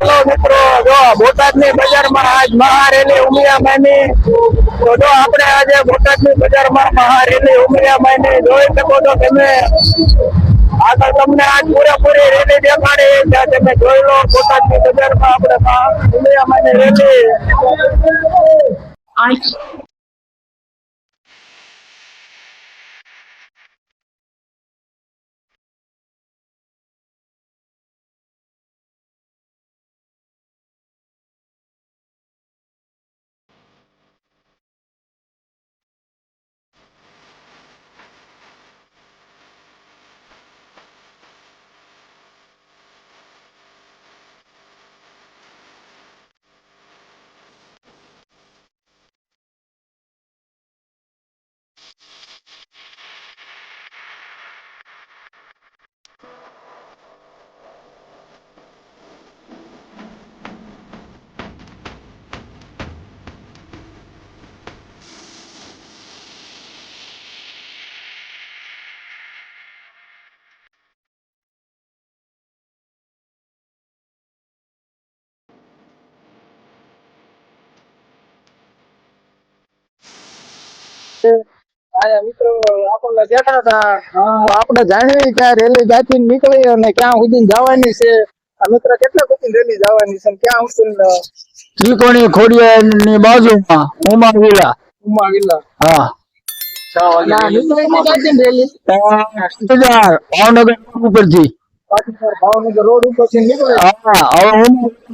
Hello મિત્રો, જો બોટાદની બજારમાં આજ મહારેલી ઉમિયા માની તો જો આપણે આજે બોટાદની બજારમાં મહારેલી ઉમિયા માની જોઈ શકો તો તમે. આગળ તમને આજ પૂરેપૂરી રેલી દેખાડી ત્યાં તમે જોઈ લો, બોટાદની બજારમાં આપણે મહા- ઉમિયા રેલી. I આપણે જાણીએ કે રેલી જાતી નીકળી અને ક્યાં સુધી જવાની છે. આ મિત્ર કેટલા સુધી રેલી જવાની છે ક્યાં સુધી ત્રિકોણી ખોડિયા ની બાજુમાં ઉમા વિલા. ઉમા વિલા. હા. ભાવનગર ઉપરથી. ભાવનગર રોડ ઉપરથી નીકળે. હા હવે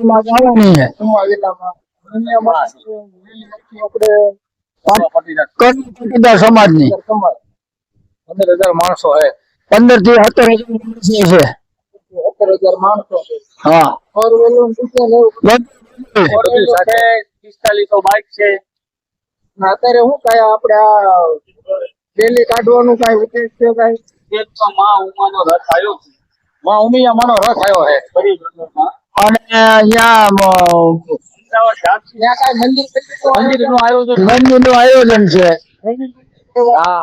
ઉમા જવાની છે. ઉમા વિલામાં. આપણે પાટીદાર સમાજની પંદર હજાર માણસો હે. પંદરથી સત્તર હજાર માણસો છે સત્તર હજાર માણસો હા. પિસ્તાલીસો બાઇક અત્યારે શું કઈ આપડે આ રેલી કાઢવાનું કઈ ઉદ્દેશ છે કઈ? માં ઉમાનો રથ આવ્યો માં ઉમિયા માનો રથ આવ્યો છે અને અહીંયા મંદિર મંદિરનું આયોજન મંદિરનું આયોજન છે. હા.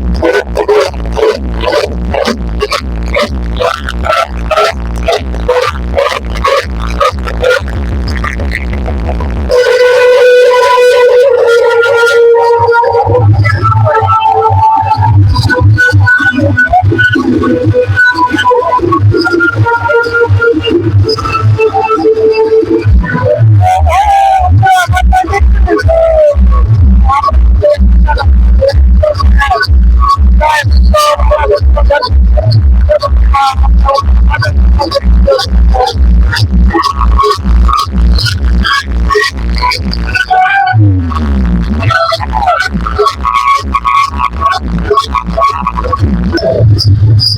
this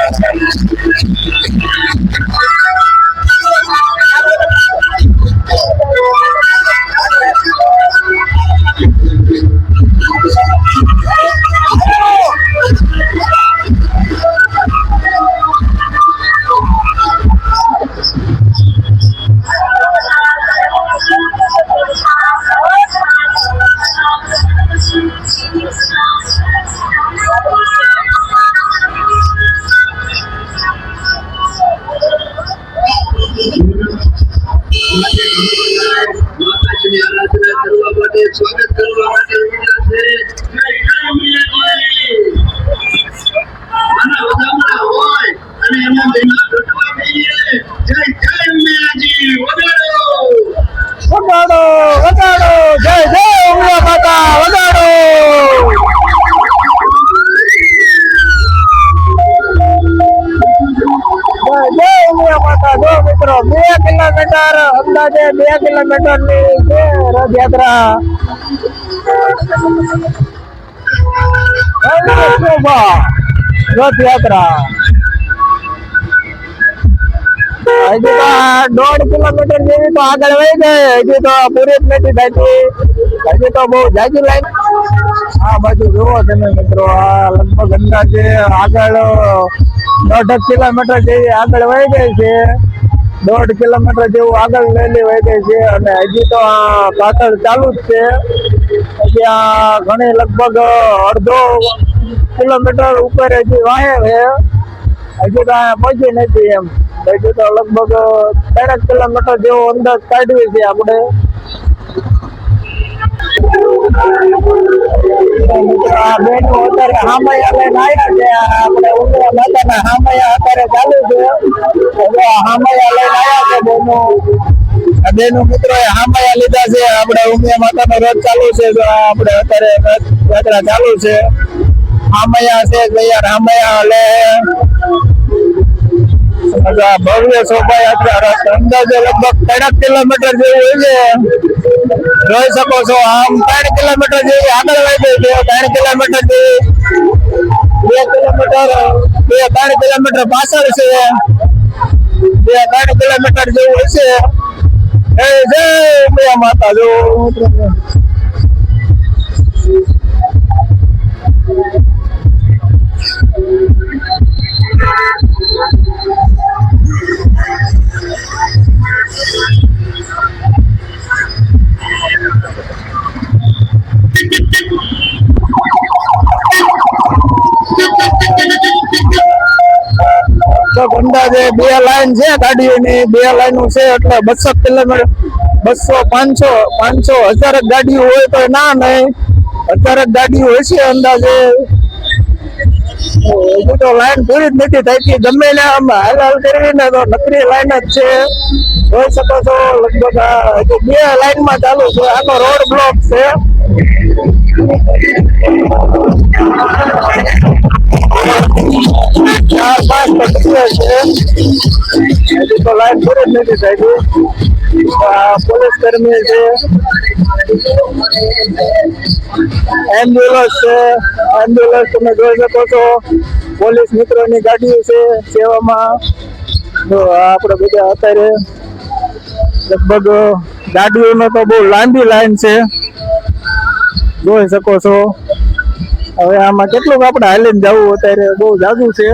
સ્વાગત કરવા માટે કિલોમીટર અંદાજે બે કિલોમીટરની છે રથયાત્રા. દોઢ કિલોમીટર જેવી તો આગળ વહી ગઈ હજી તો પૂરી નથી થતી. હજી તો બહુ જાજી લાઈન. આ બાજુ જુઓ તમે મિત્રો, આ લગભગ અંદાજે આગળ દોઢ કિલોમીટર જેવી આગળ વહી ગઈ છે. દોઢ કિલોમીટર જેવું આગળ લેલી વહી છે અને હજી તો આ પાછળ ચાલુ જ છે. હજી આ ઘણી લગભગ અડધો કિલોમીટર ઉપર હજી વાહે છે. હજુ તો પહોંચી નથી એમ. હજુ તો લગભગ ત્રણ કિલોમીટર જેવો અંદાજ કાઢવી છે આપણે. બેનો અત્યારે છે આપણે ઉમરા માતાના હામૈયા અત્યારે ચાલુ છે હવે હામૈયા લઈને આવ્યા છે બેનો બેનો મિત્રો એ હામૈયા લીધા છે આપણે ઉમિયા માતાનો રથ ચાલુ છે તો આપણે અત્યારે યાત્રા ચાલુ છે હામૈયા છે યાર હામૈયા લે ભવ્ય શોભાયાત્રા અંદાજે જોઈ શકો છો કિલોમીટર જેવી આગળ વહી ગઈ છે. ત્રણ કિલોમીટર જેવી બે કિલોમીટર, બે ત્રણ કિલોમીટર પાછળ છે. બે ત્રણ કિલોમીટર જેવું હશે. જય બે માતા જો તો અંદાજે બે લાઈન છે ગાડીઓની. બે લાઈનો છે એટલે બસો કિલોમીટર બસો પાંચસો પાંચસો. હજાર ગાડીઓ હોય તો ના નહીં. હજાર ગાડીઓ હોય છે અંદાજે. હજુ તો લાઈન પૂરી જ નથી થતી ગમે ને આમ હાલ હાલ કરીને તો નકરી લાઈન જ છે. જોઈ શકો છો, લગભગ હજુ બે લાઈનમાં ચાલુ છે. આનો રોડ બ્લોક છે. ચાર પાંચ પક્ષીઓ છે હજુ તો લાઈન પૂરી નથી થઈ પોલીસ કર્મી છે. એમ્બ્યુલન્સ છે, એમ્બ્યુલન્સ તમે જોઈ શકો છો. પોલીસ મિત્રોની ગાડીઓ છે, સેવામાં તો આપણે બધા અત્યારે લગભગ ગાડીઓનો તો બહુ લાંબી લાઈન છે. જોઈ શકો છો. હવે આમાં કેટલુંક આપણે હાલીને જવું અત્યારે બહુ જાજુ છે.